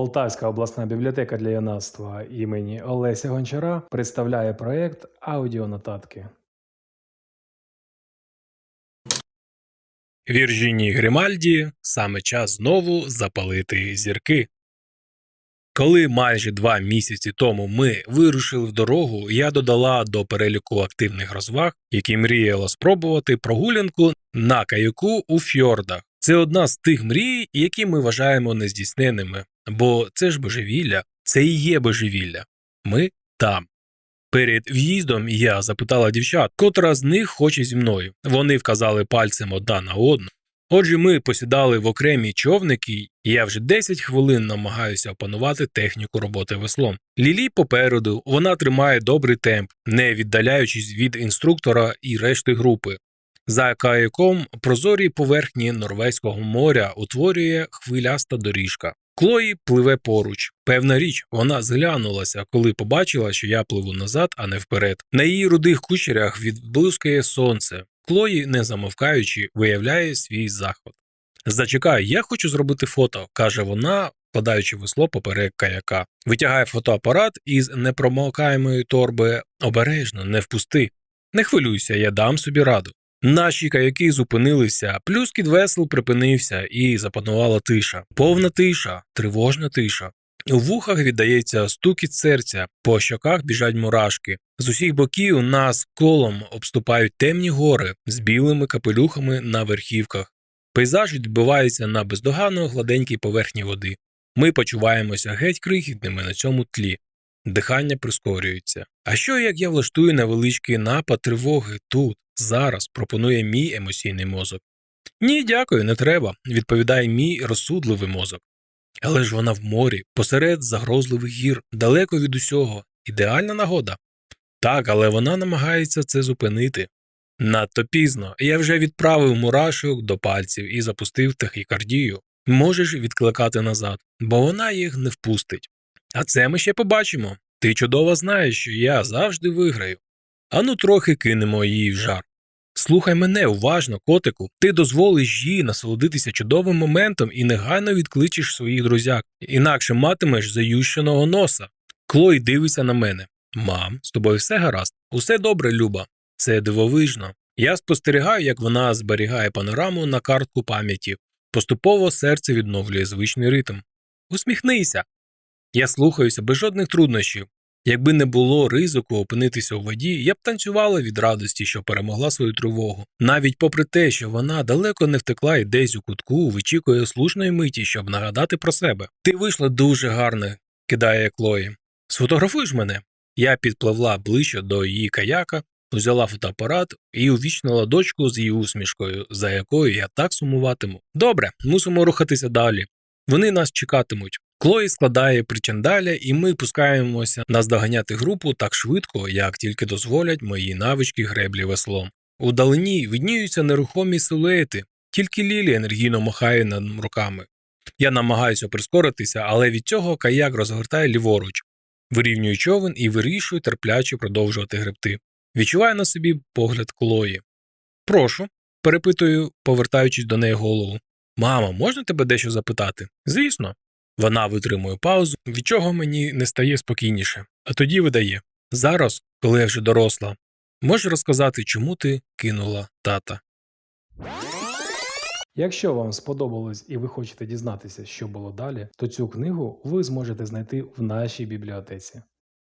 Полтавська обласна бібліотека для юнацтва імені Олеся Гончара представляє проект Аудіонотатки. Віржіні Гримальді саме час знову запалити зірки. Коли майже два місяці тому ми вирушили в дорогу, я додала до переліку активних розваг, які мріяла спробувати прогулянку на каяку у фьордах. Це одна з тих мрій, які ми вважаємо нездійсненними, бо це ж божевілля, це і є божевілля. Ми там. Перед в'їздом я запитала дівчат, котра з них хоче зі мною. Вони вказали пальцем одна на одну. Отже, ми посідали в окремі човники, і я вже 10 хвилин намагаюся опанувати техніку роботи веслом. Лілі попереду, вона тримає добрий темп, не віддаляючись від інструктора і решти групи. За каяком прозорі поверхні Норвезького моря утворює хвиляста доріжка. Клої пливе поруч. Певна річ, вона зглянулася, коли побачила, що я пливу назад, а не вперед. На її рудих кучерях відблискує сонце. Клої, не замовкаючи, виявляє свій захват. Зачекай, я хочу зробити фото, каже вона, вкладаючи весло поперек каяка. Витягає фотоапарат із непромокаємої торби. Обережно, не впусти. Не хвилюйся, я дам собі раду. Наші каяки зупинилися, плюскіт весел припинився, і запанувала тиша. Повна тиша, тривожна тиша. У вухах віддається стукіт серця, по щоках біжать мурашки. З усіх боків нас колом обступають темні гори з білими капелюхами на верхівках. Пейзаж відбивається на бездоганно гладенькій поверхні води. Ми почуваємося геть крихітними на цьому тлі. Дихання прискорюється. А що як я влаштую невеличкий напад тривоги тут, зараз, пропонує мій емоційний мозок? Ні, дякую, не треба, відповідає мій розсудливий мозок. Але ж вона в морі, посеред загрозливих гір, далеко від усього, ідеальна нагода. Так, але вона намагається це зупинити. Надто пізно я вже відправив мурашок до пальців і запустив тахікардію. Можеш відкликати назад, бо вона їх не впустить. А це ми ще побачимо. Ти чудово знаєш, що я завжди виграю. Ану трохи кинемо її в жар. Слухай мене уважно, котику, ти дозволиш їй насолодитися чудовим моментом і негайно відкличеш своїх друзяк, інакше матимеш зающеного носа. Клой дивиться на мене. Мам, з тобою все гаразд, усе добре, Люба. Це дивовижно. Я спостерігаю, як вона зберігає панораму на картку пам'яті. Поступово серце відновлює звичний ритм. Усміхнися. Я слухаюся без жодних труднощів. Якби не було ризику опинитися у воді, я б танцювала від радості, що перемогла свою тривогу, навіть попри те, що вона далеко не втекла і десь у кутку вичікує слушної миті, щоб нагадати про себе. Ти вийшла дуже гарно, кидає Клої. Сфотографуєш мене? Я підпливла ближче до її каяка, взяла фотоапарат і увічнила дочку з її усмішкою, за якою я так сумуватиму. Добре, мусимо рухатися далі. Вони нас чекатимуть. Клої складає причандаля, і ми пускаємося наздоганяти групу так швидко, як тільки дозволять мої навички греблі веслом. У далині видніються нерухомі силуети, тільки Лілі енергійно махає над руками. Я намагаюся прискоритися, але від цього каяк розгортає ліворуч, вирівнюю човен і вирішую терпляче продовжувати гребти. Відчуваю на собі погляд Клої. Прошу, перепитую, повертаючись до неї голову. Мамо, можна тебе дещо запитати? Звісно. Вона витримує паузу, від чого мені не стає спокійніше, а тоді видає зараз, коли я вже доросла, можеш розказати, чому ти кинула тата. Якщо вам сподобалось і ви хочете дізнатися, що було далі, то цю книгу ви зможете знайти в нашій бібліотеці.